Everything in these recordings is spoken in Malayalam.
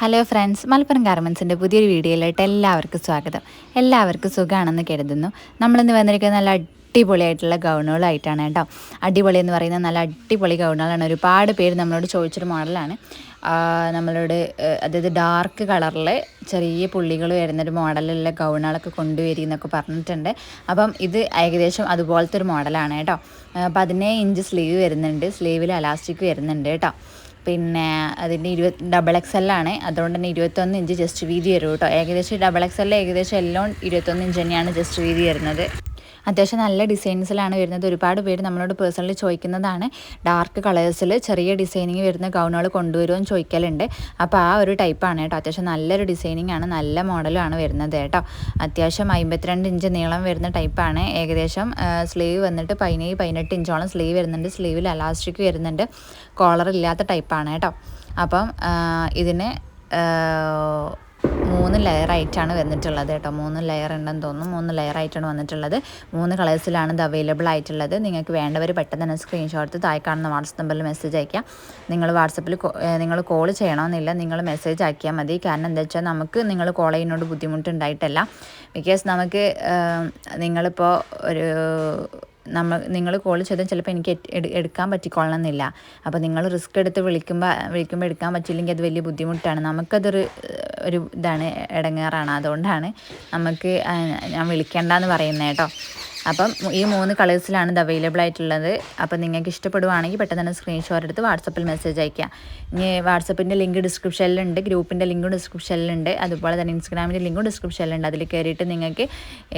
ഹലോ ഫ്രണ്ട്സ് മലപ്പുറം ഗാർമെൻസിന്റെ പുതിയൊരു വീഡിയോയിലായിട്ട് എല്ലാവർക്കും സ്വാഗതം. എല്ലാവർക്കും സുഖമാണെന്ന് കരുതുന്നു. നമ്മളിന്ന് വന്നിരിക്കുന്ന നല്ല അടിപൊളിയായിട്ടുള്ള ഗൗണുകളായിട്ടാണ് കേട്ടോ. അടിപൊളി എന്ന് പറയുന്നത് നല്ല അടിപൊളി ഗൗണുകളാണ്. ഒരുപാട് പേര് നമ്മളോട് ചോദിച്ചൊരു മോഡലാണ്. നമ്മളോട് അതായത് ഡാർക്ക് കളറിൽ ചെറിയ പുള്ളികൾ വരുന്നൊരു മോഡലിലുള്ള ഗൗണുകളൊക്കെ കൊണ്ടുവരിക എന്നൊക്കെ പറഞ്ഞിട്ടുണ്ട്. അപ്പം ഇത് ഏകദേശം അതുപോലത്തെ ഒരു മോഡലാണ് കേട്ടോ. പതിനേഴ് ഇഞ്ച് സ്ലീവ് വരുന്നുണ്ട്. സ്ലീവിൽ അലാസ്റ്റിക് വരുന്നുണ്ട് കേട്ടോ. പിന്നെ അതിന്റെ ഇരുപത് ഡബിൾ എക്സ് എൽ ആണ്. അതുകൊണ്ട് തന്നെ ഇരുപത്തൊന്ന് ഇഞ്ച് ജസ്റ്റ് വീതി വരും കേട്ടോ. ഏകദേശം ഡബിൾ എക്സ് എൽ ഏകദേശം എല്ലാം ഇരുപത്തൊന്ന് ഇഞ്ച് തന്നെയാണ് ജസ്റ്റ് വീതി വരുന്നത് അത്യാവശ്യം നല്ല ഡിസൈൻസിലാണ് വരുന്നത്. ഒരുപാട് പേര് നമ്മളോട് പേഴ്സണലി ചോദിക്കുന്നതാണ് ഡാർക്ക് കളേഴ്സിൽ ചെറിയ ഡിസൈനിങ് വരുന്ന ഗൗണുകൾ കൊണ്ടുവരുമെന്ന് ചോദിക്കലുണ്ട്. അപ്പോൾ ആ ഒരു ടൈപ്പാണ് കേട്ടോ. അത്യാവശ്യം നല്ലൊരു ഡിസൈനിങ് ആണ് നല്ല മോഡലും ആണ് വരുന്നത് കേട്ടോ. അത്യാവശ്യം അമ്പത്തിരണ്ട് ഇഞ്ച് നീളം വരുന്ന ടൈപ്പാണ് ഏകദേശം സ്ലീവ് വന്നിട്ട് പതിനേഴ് പതിനെട്ട് ഇഞ്ചോളം സ്ലീവ് വരുന്നുണ്ട്. സ്ലീവിൽ അലാസ്റ്റിക് വരുന്നുണ്ട്. കോളർ ഇല്ലാത്ത ടൈപ്പാണ് കേട്ടോ. അപ്പം ഇതിന് മൂന്ന് ലെയർ ആയിട്ടാണ് വന്നിട്ടുള്ളത് കേട്ടോ. മൂന്ന് ലെയർ ഉണ്ടെന്ന് തോന്നുന്നു. മൂന്ന് ലെയർ ആയിട്ടാണ് വന്നിട്ടുള്ളത്. മൂന്ന് കളേഴ്സിലാണ് ഇത് അവൈലബിൾ ആയിട്ടുള്ളത്. നിങ്ങൾക്ക് വേണ്ടവർ പെട്ടെന്ന് തന്നെ സ്ക്രീൻഷോട്ട് താഴെ കാണുന്ന വാട്സപ്പ് നമ്പറിൽ മെസ്സേജ് അയക്കാം നിങ്ങൾ വാട്സപ്പിൽ നിങ്ങൾ കോൾ ചെയ്യണമെന്നില്ല നിങ്ങൾ മെസ്സേജ് ആക്കിയാൽ മതി. കാരണം എന്താ വെച്ചാൽ നമുക്ക് നിങ്ങൾ കോൾ ചെയ്യുന്നതുകൊണ്ട് ബുദ്ധിമുട്ടുണ്ടായിട്ടല്ല. ബിക്കോസ് നമുക്ക് നിങ്ങളിപ്പോൾ ഒരു നമ്മൾ നിങ്ങൾ കോൾ ചെയ്താൽ ചിലപ്പോൾ എനിക്ക് എടുക്കാൻ എട്- എടുക്കാൻ പറ്റിക്കൊള്ളണമെന്നില്ല. അപ്പോൾ നിങ്ങൾ റിസ്ക് എടുത്ത് വിളിക്കുമ്പോൾ വിളിക്കുമ്പോൾ എടുക്കാൻ പറ്റില്ലെങ്കിൽ അത് വലിയ ബുദ്ധിമുട്ടാണ്. നമുക്കതൊരു ഒരു ഇതാണ് ഇടങ്ങേറാണ്. അതുകൊണ്ടാണ് നമുക്ക് ഞാൻ വിളിക്കേണ്ടെന്ന് പറയുന്നത് കേട്ടോ. അപ്പം ഈ മൂന്ന് കളേഴ്സിലാണ് ഇത് അവൈലബിൾ ആയിട്ടുള്ളത്. അപ്പം നിങ്ങൾക്ക് ഇഷ്ടപ്പെടുവാണെങ്കിൽ പെട്ടെന്ന് തന്നെ സ്ക്രീൻഷോട്ട് എടുത്ത് വാട്സപ്പിൽ മെസ്സേജ് അയക്കുക ഇനി വാട്സപ്പിന്റെ ലിങ്ക് ഡിസ്ക്രിപ്ഷനിലുണ്ട് ഗ്രൂപ്പിന്റെ ലിങ്കും ഡിസ്ക്രിപ്ഷനിലുണ്ട് അതുപോലെ തന്നെ ഇൻസ്റ്റാഗ്രാമിന്റെ ലിങ്കും ഡിസ്ക്രിപ്ഷനിലുണ്ട് അതിൽ കയറിയിട്ട് നിങ്ങൾക്ക്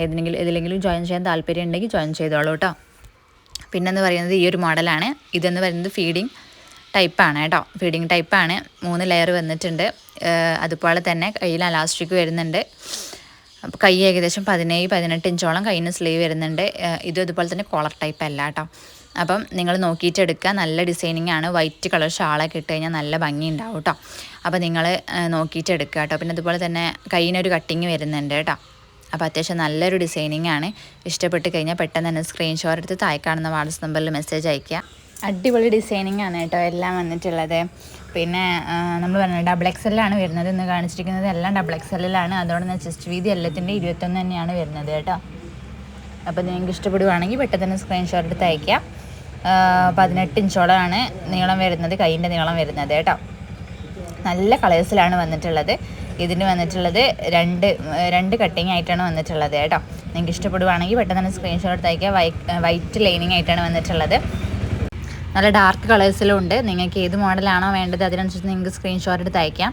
ഏതെങ്കിലും ഇതിലെങ്കിലും ജോയിൻ ചെയ്യാൻ താല്പര്യം ഉണ്ടെങ്കിൽ ജോയിൻ ചെയ്തോളൂ കേട്ടോ പിന്നെന്ന് പറയുന്നത് ഈ ഒരു മോഡലാണ് ഇതെന്ന് പറയുന്നത് ഫീഡിങ് ടൈപ്പാണ് കേട്ടോ ഫീഡിങ് ടൈപ്പാണ് മൂന്ന് ലെയർ വന്നിട്ടുണ്ട്. അതുപോലെ തന്നെ കയ്യിൽ അലാസ്റ്റിക് വരുന്നുണ്ട്. അപ്പോൾ കൈ ഏകദേശം പതിനേഴ് പതിനെട്ട് ഇഞ്ചോളം കയ്യിന് സ്ലീവ് വരുന്നുണ്ട്. ഇതും ഇതുപോലെ തന്നെ കോളർ ടൈപ്പ് അല്ല കേട്ടോ അപ്പം നിങ്ങൾ നോക്കിയിട്ട് എടുക്കുക. നല്ല ഡിസൈനിങ് ആണ്. വൈറ്റ് കളർ ഷാളൊക്കെ ഇട്ട് കഴിഞ്ഞാൽ നല്ല ഭംഗി ഉണ്ടാവും കേട്ടോ അപ്പോൾ നിങ്ങൾ നോക്കിയിട്ട് എടുക്കുക കേട്ടോ പിന്നെ അതുപോലെ തന്നെ കയ്യിനൊരു കട്ടിങ് വരുന്നുണ്ട് കേട്ടോ അപ്പോൾ അത്യാവശ്യം നല്ലൊരു ഡിസൈനിങ് ആണ്. ഇഷ്ടപ്പെട്ട് കഴിഞ്ഞാൽ പെട്ടെന്ന് തന്നെ സ്ക്രീൻഷോട്ട് എടുത്ത് താഴെ കാണുന്ന വാട്സപ്പ് നമ്പറിൽ മെസ്സേജ് അയയ്ക്കുക. അടിപൊളി ഡിസൈനിങ് ആണ് കേട്ടോ എല്ലാം വന്നിട്ടുള്ളത്. പിന്നെ നമ്മൾ പറഞ്ഞ ഡബിൾ എക്സ് എല്ലാണ് വരുന്നത്. ഇന്ന് കാണിച്ചിരിക്കുന്നത് എല്ലാം ഡബിൾ എക്സ് എല്ലാണ് അതുകൊണ്ട് തന്നെ ചെസ്റ്റ് വീതി എല്ലാത്തിന്റെ ഇരുപത്തൊന്ന് തന്നെയാണ് വരുന്നത് കേട്ടോ. അപ്പോൾ നിങ്ങൾക്ക് ഇഷ്ടപ്പെടുവാണെങ്കിൽ പെട്ടെന്ന് തന്നെ സ്ക്രീൻഷോട്ട് എടുത്ത് അയക്കാം. പതിനെട്ട് ഇഞ്ചോളമാണ് നീളം വരുന്നത് കൈയിന്റെ നീളം വരുന്നത് കേട്ടോ. നല്ല കളേഴ്സിലാണ് വന്നിട്ടുള്ളത്. ഇതിന് വന്നിട്ടുള്ളത് രണ്ട് രണ്ട് കട്ടിങ് ആയിട്ടാണ് വന്നിട്ടുള്ളത് കേട്ടോ. നിങ്ങൾക്ക് ഇഷ്ടപ്പെടുവാണെങ്കിൽ പെട്ടെന്ന് തന്നെ സ്ക്രീൻഷോട്ട് അയക്കുക വൈറ്റ് ലൈനിങ് ആയിട്ടാണ് വന്നിട്ടുള്ളത്. നല്ല ഡാർക്ക് കളേഴ്സിലും ഉണ്ട്. നിങ്ങൾക്ക് ഏത് മോഡലാണോ വേണ്ടത് അതിനനുസരിച്ച് നിങ്ങൾക്ക് സ്ക്രീൻഷോട്ട് എടുത്ത് അയക്കാം.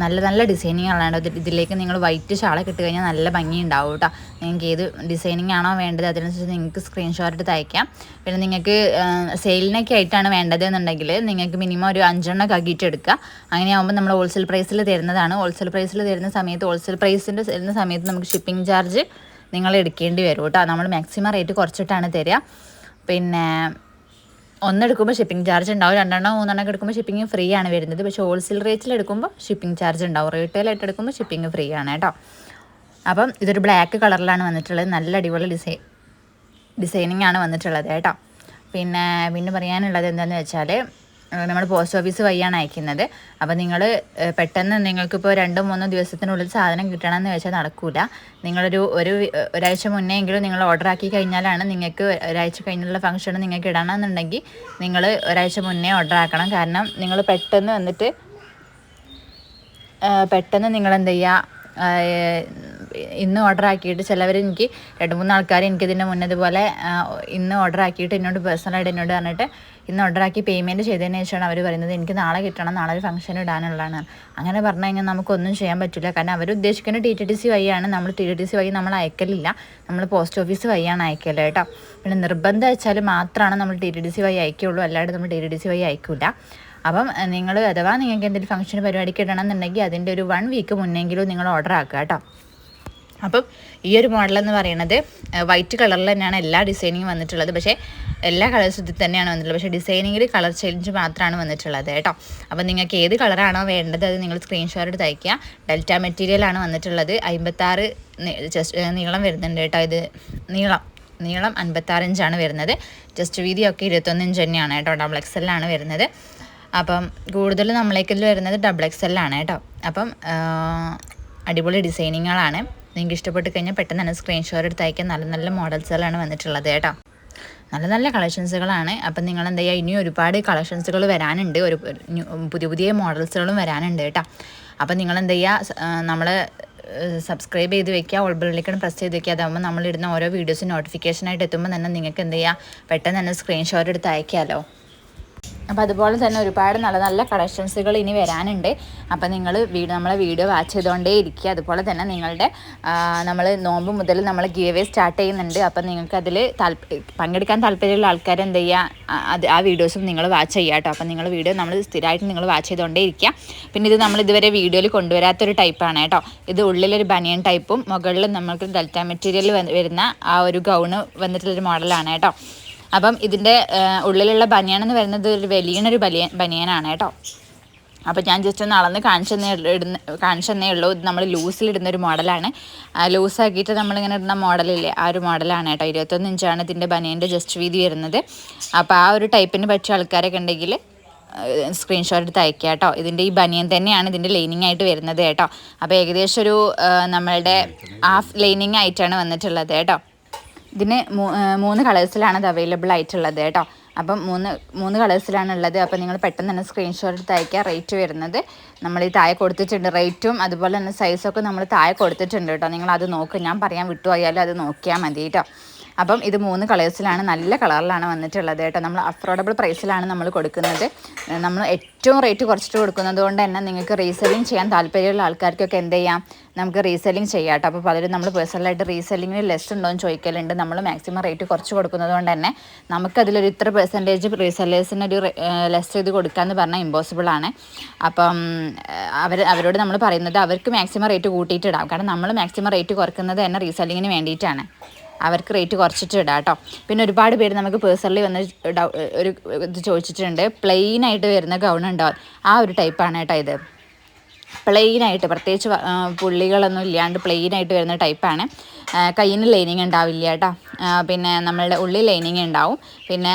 നല്ല നല്ല ഡിസൈനിങ്ങുകളാണ് ഇത് ഇതിലേക്ക് നിങ്ങൾ വൈറ്റ് ഷാളൊക്കെ ഇട്ട് കഴിഞ്ഞാൽ നല്ല ഭംഗി ഉണ്ടാവും കേട്ടോ നിങ്ങൾക്ക് ഏത് ഡിസൈനിങ് ആണോ വേണ്ടത് അതിനനുസരിച്ച് നിങ്ങൾക്ക് സ്ക്രീൻഷോട്ട് എടുത്ത് അയക്കാം. പിന്നെ നിങ്ങൾക്ക് സെയിലിനൊക്കെ ആയിട്ടാണ് വേണ്ടത് എന്നുണ്ടെങ്കിൽ നിങ്ങൾക്ക് മിനിമം ഒരു അഞ്ചെണ്ണൊക്കെ ആക്കിയിട്ട് എടുക്കുക. അങ്ങനെയാകുമ്പോൾ നമ്മൾ ഹോൾസെയിൽ പ്രൈസിൽ തരുന്നതാണ്. ഹോൾസെയിൽ പ്രൈസിൽ തരുന്ന സമയത്ത് ഹോൾസെയിൽ പ്രൈസിന്റെ തരുന്ന സമയത്ത് നമുക്ക് ഷിപ്പിംഗ് ചാർജ് നിങ്ങൾ എടുക്കേണ്ടി വരും കേട്ടോ നമ്മൾ മാക്സിമം റേറ്റ് കുറച്ചിട്ടാണ് തരിക. പിന്നെ ഒന്നെടുക്കുമ്പോൾ ഷിപ്പിംഗ് ചാർജ് ഉണ്ടാവും രണ്ടെണ്ണം മൂന്നെണ്ണം എടുക്കുമ്പോൾ ഷിപ്പിംഗ് ഫ്രീ ആണ് വരുന്നത്. പക്ഷേ ഹോൾസെയിൽ റേറ്റിൽ എടുക്കുമ്പോൾ ഷിപ്പിംഗ് ചാർജ് ഉണ്ടാവും. റീറ്റെയിലായിട്ട് എടുക്കുമ്പോൾ ഷിപ്പിംഗ് ഫ്രീ ആണ് കേട്ടോ. അപ്പം ഇതൊരു ബ്ലാക്ക് കളറിലാണ് വന്നിട്ടുള്ളത്. നല്ല അടിപൊളി ഡിസൈൻ ഡിസൈനിങ് ആണ് വന്നിട്ടുള്ളത് കേട്ടോ. പിന്നെ പിന്നെ പറയാനുള്ളത് എന്താണെന്ന് വെച്ചാൽ നമ്മൾ പോസ്റ്റ് ഓഫീസ് വഴിയാണ് അയക്കുന്നത്. അപ്പോൾ നിങ്ങൾ പെട്ടെന്ന് നിങ്ങൾക്കിപ്പോൾ രണ്ടോ മൂന്നോ ദിവസത്തിനുള്ളിൽ സാധനം കിട്ടണമെന്ന് വെച്ചാൽ നടക്കില്ല നിങ്ങളൊരു ഒരു ഒരാഴ്ച മുന്നേ എങ്കിലും നിങ്ങൾ ഓർഡർ ആക്കി കഴിഞ്ഞാലാണ് നിങ്ങൾക്ക് ഒരാഴ്ച കഴിഞ്ഞുള്ള ഫംഗ്ഷൻ നിങ്ങൾക്ക് ഇടണമെന്നുണ്ടെങ്കിൽ നിങ്ങൾ ഒരാഴ്ച മുന്നേ ഓർഡർ ആക്കണം. കാരണം നിങ്ങൾ പെട്ടെന്ന് വന്നിട്ട് പെട്ടെന്ന് നിങ്ങൾ എന്ത് ചെയ്യുക ഇന്ന് ഓർഡർ ആക്കിയിട്ട് ചിലവർ എനിക്ക് രണ്ട് മൂന്ന് ആൾക്കാർ എനിക്കിതിന്റെ മുന്നേ ഇതുപോലെ ഇന്ന് ഓർഡർ ആക്കിയിട്ട് എന്നോട് പേഴ്സണലായിട്ട് എന്നോട് പറഞ്ഞിട്ട് ഇന്ന് ഓർഡറാക്കി പേയ്മെന്റ് ചെയ്തതിന് ശേഷമാണ് അവർ പറയുന്നത് എനിക്ക് നാളെ കിട്ടണം നാളെ ഒരു ഫംഗ്ഷൻ ഇടാനുള്ളതാണ്. അങ്ങനെ പറഞ്ഞു കഴിഞ്ഞാൽ നമുക്കൊന്നും ചെയ്യാൻ പറ്റില്ല. കാരണം അവർ ഉദ്ദേശിക്കുന്ന ടി ടി ടി സി വഴിയാണ് നമ്മൾ ടി ടി ടി സി വഴി നമ്മൾ അയക്കലില്ല. നമ്മൾ പോസ്റ്റ് ഓഫീസ് വഴിയാണ് അയക്കൽ കേട്ടോ. പിന്നെ നിർബന്ധം വെച്ചാൽ മാത്രമാണ് നമ്മൾ ടി ടി ടി സി വഴി അയക്കുള്ളൂ അല്ലാണ്ട് നമ്മൾ ടി ടി ടി സി വഴി അയക്കില്ല അപ്പം നിങ്ങൾ അഥവാ നിങ്ങൾക്ക് എന്തെങ്കിലും ഫംഗ്ഷൻ പരിപാടിക്ക് ഇടണം എന്നുണ്ടെങ്കിൽ അതിന്റെ ഒരു വൺ വീക്ക് മുന്നെങ്കിലും നിങ്ങൾ ഓർഡർ ആക്കുക കേട്ടോ. അപ്പം ഈ ഒരു മോഡൽ എന്ന് പറയുന്നത് വൈറ്റ് കളറിൽ തന്നെയാണ് എല്ലാ ഡിസൈനിങ്ങും വന്നിട്ടുള്ളത്. പക്ഷേ എല്ലാ കളേഴ്സും ഇതിൽ തന്നെയാണ് വന്നിട്ടുള്ളത്. പക്ഷേ ഡിസൈനിങ്ങിൽ കളർ ചേഞ്ച് മാത്രമാണ് വന്നിട്ടുള്ളത് കേട്ടോ. അപ്പം നിങ്ങൾക്ക് ഏത് കളറാണോ വേണ്ടത് അത് നിങ്ങൾ സ്ക്രീൻഷോട്ട് എടുത്ത് അയക്കുക ഡെൽറ്റ മെറ്റീരിയലാണ് വന്നിട്ടുള്ളത്. അമ്പത്താറ് ജസ്റ്റ് നീളം വരുന്നുണ്ട് കേട്ടോ ഇത്. നീളം നീളം അൻപത്താറ് ഇഞ്ചാണ് വരുന്നത്. ജസ്റ്റ് വീതിയൊക്കെ ഇരുപത്തൊന്ന് ഇഞ്ച് തന്നെയാണ് കേട്ടോ. ഡബിൾ എക്സ് എല്ലാണ് വരുന്നത്. അപ്പം കൂടുതൽ നമ്മളേക്കിൽ വരുന്നത് ഡബിൾ എക്സ് എല്ലാണ് കേട്ടോ. അപ്പം അടിപൊളി ഡിസൈനിങ്ങുകളാണ് നിങ്ങൾക്ക് ഇഷ്ടപ്പെട്ട് കഴിഞ്ഞാൽ പെട്ടെന്ന് തന്നെ സ്ക്രീൻഷോട്ട് എടുത്ത് അയക്കാൻ നല്ല നല്ല മോഡൽസുകളാണ് വന്നിട്ടുള്ളത് കേട്ടോ. നല്ല നല്ല കളക്ഷൻസുകളാണ്. അപ്പം നിങ്ങൾ എന്താ ചെയ്യുക? ഇനി ഒരുപാട് കളക്ഷൻസുകൾ വരാനുണ്ട്. ഒരു ഒരു പുതിയ പുതിയ മോഡൽസുകളും വരാനുണ്ട് കേട്ടോ. അപ്പം നിങ്ങൾ എന്താ ചെയ്യുക നമ്മൾ സബ്സ്ക്രൈബ് ചെയ്ത് വെക്കുക. ഓൾ ബെല്ലിലേക്കാണ് പ്രസ് ചെയ്ത് വെക്കുക. അതാകുമ്പോൾ നമ്മളിടുന്ന ഓരോ വീഡിയോസും നോട്ടിഫിക്കേഷനായിട്ട് എത്തുമ്പോൾ തന്നെ നിങ്ങൾക്ക് എന്ത് ചെയ്യുക? പെട്ടെന്ന് തന്നെ സ്ക്രീൻഷോട്ട് എടുത്ത് അയക്കാമല്ലോ അപ്പോൾ അതുപോലെ തന്നെ ഒരുപാട് നല്ല നല്ല കളക്ഷൻസുകൾ ഇനി വരാനുണ്ട്. അപ്പോൾ നിങ്ങൾ വീഡിയോ നമ്മളെ വീഡിയോ വാച്ച് ചെയ്തുകൊണ്ടേ ഇരിക്കുക അതുപോലെ തന്നെ നിങ്ങളുടെ നമ്മൾ നോമ്പ് മുതൽ നമ്മൾ ഗീവേ സ്റ്റാർട്ട് ചെയ്യുന്നുണ്ട്. അപ്പോൾ നിങ്ങൾക്ക് അതിൽ താല്പ പങ്കെടുക്കാൻ താല്പര്യമുള്ള ആൾക്കാർ എന്ത് ചെയ്യുക അത് ആ വീഡിയോസും നിങ്ങൾ വാച്ച് ചെയ്യുക കേട്ടോ അപ്പോൾ നിങ്ങൾ വീഡിയോ നമ്മൾ സ്ഥിരമായിട്ട് നിങ്ങൾ വാച്ച് ചെയ്തുകൊണ്ടേ ഇരിക്കുക പിന്നെ ഇത് നമ്മൾ ഇതുവരെ വീഡിയോയിൽ കൊണ്ടുവരാത്തൊരു ടൈപ്പാണ് കേട്ടോ ഇത് ഉള്ളിലൊരു ബനിയൻ ടൈപ്പും മുകളിൽ നമ്മൾക്ക് ഡെൽറ്റ മെറ്റീരിയൽ വരുന്ന ആ ഒരു ഗൗണ് വന്നിട്ടുള്ളൊരു മോഡലാണ് കേട്ടോ അപ്പം ഇതിന്റെ ഉള്ളിലുള്ള ബനിയൻ എന്ന് പറയുന്നത് ഒരു വലിയൊരു ബലിയ ബനിയനാണ് കേട്ടോ. അപ്പോൾ ഞാൻ ജസ്റ്റ് ഒന്ന് അളന്ന് കാണിച്ചെന്നേ ഇടുന്ന കാണിച്ചെന്നേ ഉള്ളൂ. ഇത് നമ്മൾ ലൂസിലിടുന്ന ഒരു മോഡലാണ് ലൂസാക്കിയിട്ട് നമ്മളിങ്ങനെ ഇടുന്ന മോഡലില്ലേ ആ ഒരു മോഡലാണ് കേട്ടോ. ഇരുപത്തൊന്ന് ഇഞ്ചാണ് ഇതിന്റെ ബനിയന്റെ ജസ്റ്റ് വീതി വരുന്നത്. അപ്പോൾ ആ ഒരു ടൈപ്പിന് പറ്റിയ ആൾക്കാരൊക്കെ ഉണ്ടെങ്കിൽ സ്ക്രീൻഷോട്ട് എടുത്ത് അയക്കുക കേട്ടോ. ഇതിന്റെ ഈ ബനിയൻ തന്നെയാണ് ഇതിന്റെ ലൈനിങ് ആയിട്ട് വരുന്നത് കേട്ടോ. അപ്പോൾ ഏകദേശം ഒരു നമ്മളുടെ ഹാഫ് ലൈനിങ് ആയിട്ടാണ് വന്നിട്ടുള്ളത് കേട്ടോ. ഇതിന് മൂന്ന് കളേഴ്സിലാണ് ഇത് അവൈലബിൾ ആയിട്ടുള്ളത് കേട്ടോ. അപ്പം മൂന്ന് മൂന്ന് കളേഴ്സിലാണ് ഉള്ളത്. അപ്പം നിങ്ങൾ പെട്ടെന്ന് തന്നെ സ്ക്രീൻഷോട്ട് എടുത്ത് അയക്കുക റേറ്റ് വരുന്നത്. നമ്മൾ ഈ താഴെ കൊടുത്തിട്ടുണ്ട് റേറ്റും അതുപോലെ തന്നെ സൈസൊക്കെ നമ്മൾ താഴെ കൊടുത്തിട്ടുണ്ട് കേട്ടോ. നിങ്ങൾ അത് നോക്ക്. ഞാൻ പറയാൻ വിട്ടുപോയാലും അത് നോക്കിയാൽ മതി കേട്ടോ. അപ്പം ഇത് മൂന്ന് കളേഴ്സിലാണ് നല്ല കളറിലാണ് വന്നിട്ടുള്ളത് കേട്ടോ. നമ്മൾ അഫോർഡബിൾ പ്രൈസിലാണ് നമ്മൾ കൊടുക്കുന്നത്. നമ്മൾ ഏറ്റവും റേറ്റ് കുറച്ചിട്ട് കൊടുക്കുന്നത് കൊണ്ട് തന്നെ നിങ്ങൾക്ക് റീസെല്ലിംഗ് ചെയ്യാൻ താല്പര്യമുള്ള ആൾക്കാർക്കൊക്കെ എന്ത് ചെയ്യാം? നമുക്ക് റീസെല്ലിംഗ് ചെയ്യാം കേട്ടോ. അപ്പോൾ പലരും നമ്മൾ പേഴ്സണലായിട്ട് റീസെല്ലിങ്ങിന് ലെസ് ഉണ്ടോ എന്ന് ചോദിക്കലുണ്ട്. നമ്മൾ മാക്സിമം റേറ്റ് കുറച്ച് കൊടുക്കുന്നത് കൊണ്ട് തന്നെ നമുക്കതിലൊരു ഇത്ര പെർസെന്റേജ് റീസെല്ലേഴ്സിന് ഒരു ലെസ് ചെയ്ത് കൊടുക്കാമെന്ന് പറഞ്ഞാൽ ഇമ്പോസിബിൾ ആണ്. അപ്പം അവർ അവരോട് നമ്മൾ പറയുന്നത് അവർക്ക് മാക്സിമം റേറ്റ് കൂട്ടിയിട്ടിടാം കാരണം നമ്മൾ മാക്സിമം റേറ്റ് കുറക്കുന്നത് തന്നെ റീസെല്ലിങ്ങിന് വേണ്ടിയിട്ടാണ്. അവർക്ക് റേറ്റ് കുറച്ചിട്ട് ഇടാം കേട്ടോ. പിന്നെ ഒരുപാട് പേര് നമുക്ക് പേഴ്സണലി വന്ന് ഒരു ഇത് ചോദിച്ചിട്ടുണ്ട്. പ്ലെയിൻ ആയിട്ട് വരുന്ന ഗൗൺ ഉണ്ടാവും ആ ഒരു ടൈപ്പാണ് കേട്ടോ ഇത്. പ്ലെയിൻ ആയിട്ട് പ്രത്യേകിച്ച് പുള്ളികളൊന്നും ഇല്ലാണ്ട് പ്ലെയിൻ ആയിട്ട് വരുന്ന ടൈപ്പാണ് കയ്യിന് ലൈനിങ് ഉണ്ടാവില്ല കേട്ടോ. പിന്നെ നമ്മളുടെ ഉള്ളിൽ ലൈനിങ് ഉണ്ടാവും. പിന്നെ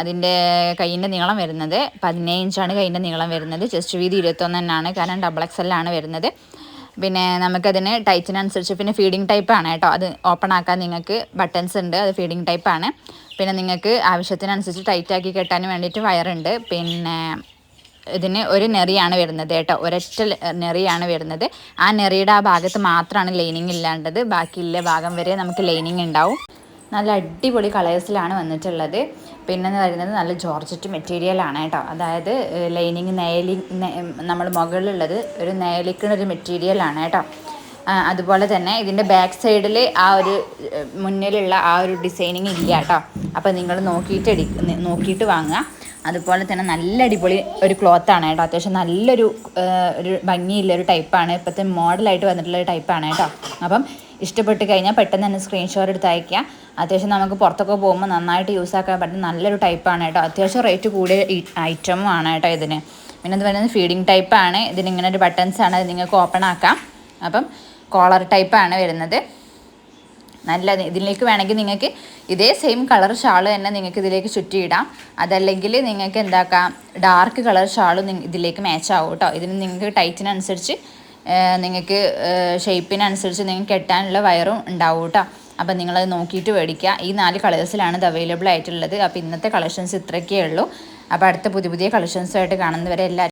അതിന്റെ കയ്യിന്റെ നീളം വരുന്നത് പതിനേഴ് കയ്യിന്റെ നീളം വരുന്നത്. ചെസ്റ്റ് വീതി ഇരുപത്തൊന്ന് തന്നെയാണ് കാരണം ഡബിൾ എക്സ് എല്ലാണ് വരുന്നത്. പിന്നെ നമുക്കതിന് ടൈറ്റിനനുസരിച്ച് പിന്നെ ഫീഡിങ് ടൈപ്പാണ് കേട്ടോ. അത് ഓപ്പൺ ആക്കാൻ നിങ്ങൾക്ക് ബട്ടൺസ് ഉണ്ട് അത് ഫീഡിങ് ടൈപ്പാണ് പിന്നെ നിങ്ങൾക്ക് ആവശ്യത്തിനനുസരിച്ച് ടൈറ്റാക്കി കെട്ടാൻ വേണ്ടിയിട്ട് വയറുണ്ട് പിന്നെ ഇതിന് ഒരു നെറിയാണ് വരുന്നത് കേട്ടോ. ഒരൊറ്റ നെറിയാണ് വരുന്നത്. ആ നെറിയുടെ ആ ഭാഗത്ത് മാത്രമാണ് ലൈനിങ് ഇല്ലാണ്ടത്. ബാക്കിയുള്ള ഭാഗം വരെ നമുക്ക് ലൈനിങ് ഉണ്ടാവും. നല്ല അടിപൊളി കളേഴ്സിലാണ് വന്നിട്ടുള്ളത്. പിന്നെ പറയുന്നത് നല്ല ജോർജറ്റ് മെറ്റീരിയലാണ് കേട്ടോ. അതായത് ലൈനിങ് നെയലിങ് നമ്മൾ മുകളിലുള്ളത് ഒരു നെയലിക്കുന്ന ഒരു മെറ്റീരിയലാണ് കേട്ടോ. അതുപോലെ തന്നെ ഇതിന്റെ ബാക്ക് സൈഡിൽ ആ ഒരു മുന്നിലുള്ള ആ ഒരു ഡിസൈനിങ് ഇല്ല കേട്ടോ. അപ്പോൾ നിങ്ങൾ നോക്കിയിട്ട് എടി നോക്കിയിട്ട് വാങ്ങുക. അതുപോലെ തന്നെ നല്ല അടിപൊളി ഒരു ക്ലോത്താണ് കേട്ടോ. അത്യാവശ്യം നല്ലൊരു ഒരു ഭംഗിയുള്ള ഒരു ടൈപ്പാണ് ഇപ്പോഴത്തെ മോഡലായിട്ട് വന്നിട്ടുള്ള ഒരു ടൈപ്പാണ് കേട്ടോ. അപ്പം ഇഷ്ടപ്പെട്ട് കഴിഞ്ഞാൽ പെട്ടെന്ന് തന്നെ സ്ക്രീൻഷോട്ട് എടുത്ത് അയക്കുക അത്യാവശ്യം നമുക്ക് പുറത്തൊക്കെ പോകുമ്പോൾ നന്നായിട്ട് യൂസ് ആക്കാൻ പറ്റുന്ന നല്ലൊരു ടൈപ്പാണ് കേട്ടോ. അത്യാവശ്യം റേറ്റ് കൂടിയ ഐറ്റമും ആണ് കേട്ടോ ഇതിന്. പിന്നെ ഇത് പറയുന്നത് ഫീഡിങ് ടൈപ്പാണ് ഇതിന് ഇങ്ങനെ ഒരു ആണ്. അത് നിങ്ങൾക്ക് ഓപ്പൺ ആക്കാം. അപ്പം കോളർ ടൈപ്പാണ് വരുന്നത്. നല്ല ഇതിലേക്ക് വേണമെങ്കിൽ നിങ്ങൾക്ക് ഇതേ സെയിം കളർ ഷാൾ തന്നെ നിങ്ങൾക്ക് ഇതിലേക്ക് ചുറ്റിയിടാം. അതല്ലെങ്കിൽ നിങ്ങൾക്ക് എന്താക്കാം? ഡാർക്ക് കളർ ഷാൾ ഇതിലേക്ക് മാച്ച് ആവും കേട്ടോ. ഇതിന് നിങ്ങൾക്ക് ടൈറ്റിനനുസരിച്ച് നിങ്ങൾക്ക് ഷേപ്പിനനുസരിച്ച് നിങ്ങൾക്ക് കെട്ടാനുള്ള വയറും ഉണ്ടാവും കേട്ടോ. അപ്പം നിങ്ങളത് നോക്കിയിട്ട് മേടിക്കുക. ഈ നാല് കളേഴ്സിലാണ് ഇത് അവൈലബിൾ ആയിട്ടുള്ളത്. അപ്പോൾ ഇന്നത്തെ കളക്ഷൻസ് ഇത്രയൊക്കെയേ ഉള്ളൂ. അപ്പോൾ അടുത്ത പുതിയ പുതിയ കളക്ഷൻസുമായിട്ട് കാണുന്നവരെ എല്ലാവരും